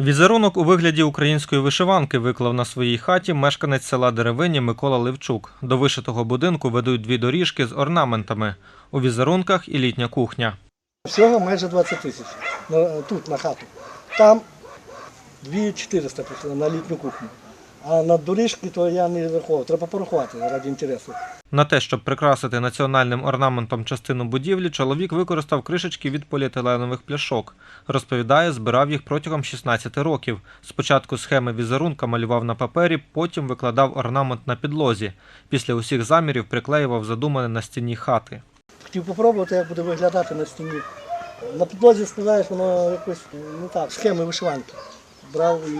Візерунок у вигляді української вишиванки виклав на своїй хаті мешканець села Деревині Микола Левчук. До вишитого будинку ведуть дві доріжки з орнаментами. У візерунках і літня кухня. Всього майже 20 тисяч тут, на хату. Там 2400 пішло на літню кухню. А на доріжки то я не рахував. Треба порахувати ради інтересу. На те, щоб прикрасити національним орнаментом частину будівлі, чоловік використав кришечки від поліетиленових пляшок. Розповідає, збирав їх протягом 16 років. Спочатку схеми візерунка малював на папері, потім викладав орнамент на підлозі. Після усіх замірів приклеював задумане на стіні хати. Хотів попробувати, як буде виглядати на стіні. На підлозі складаєш, воно якось ну так, схеми вишиванки. Брав і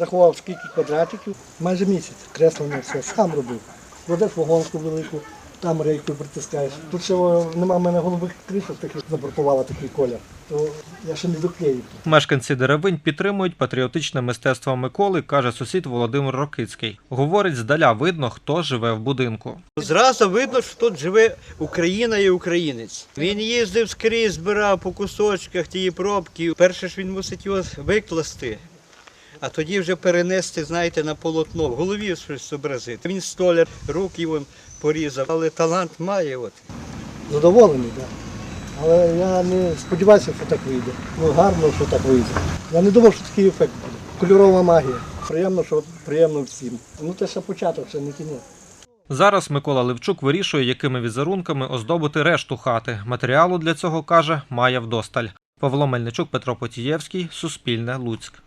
рахував скільки квадратиків. Майже місяць креслення все сам робив. Кладеш вагонку велику, там рейку притискаєш. Тут ще нема в мене голубих кришок, таких забортувала такий колір. То я ще не доклеїв. Мешканці деревинь підтримують патріотичне мистецтво Миколи, каже сусід Володимир Рокицький. Говорить, здаля видно, хто живе в будинку. Зразу видно, що тут живе Україна і українець. Він їздив скрізь, збирав по кусочках ті пробки. Перше ж він мусить його викласти, а тоді вже перенести, знаєте, на полотно. В голові щось зобразити. Він столяр, руки його порізав, але талант має. От. Задоволений, так. Але я не сподівався, що так вийде. Ну гарно, що так вийде. Я не думав, що такий ефект буде. Кольорова магія. Приємно, що приємно всім. Ну це ще початок, ще не кінець. Зараз Микола Левчук вирішує, якими візерунками оздобити решту хати. Матеріалу для цього каже, має вдосталь. Павло Мельничук, Петро Потієвський, Суспільне, Луцьк.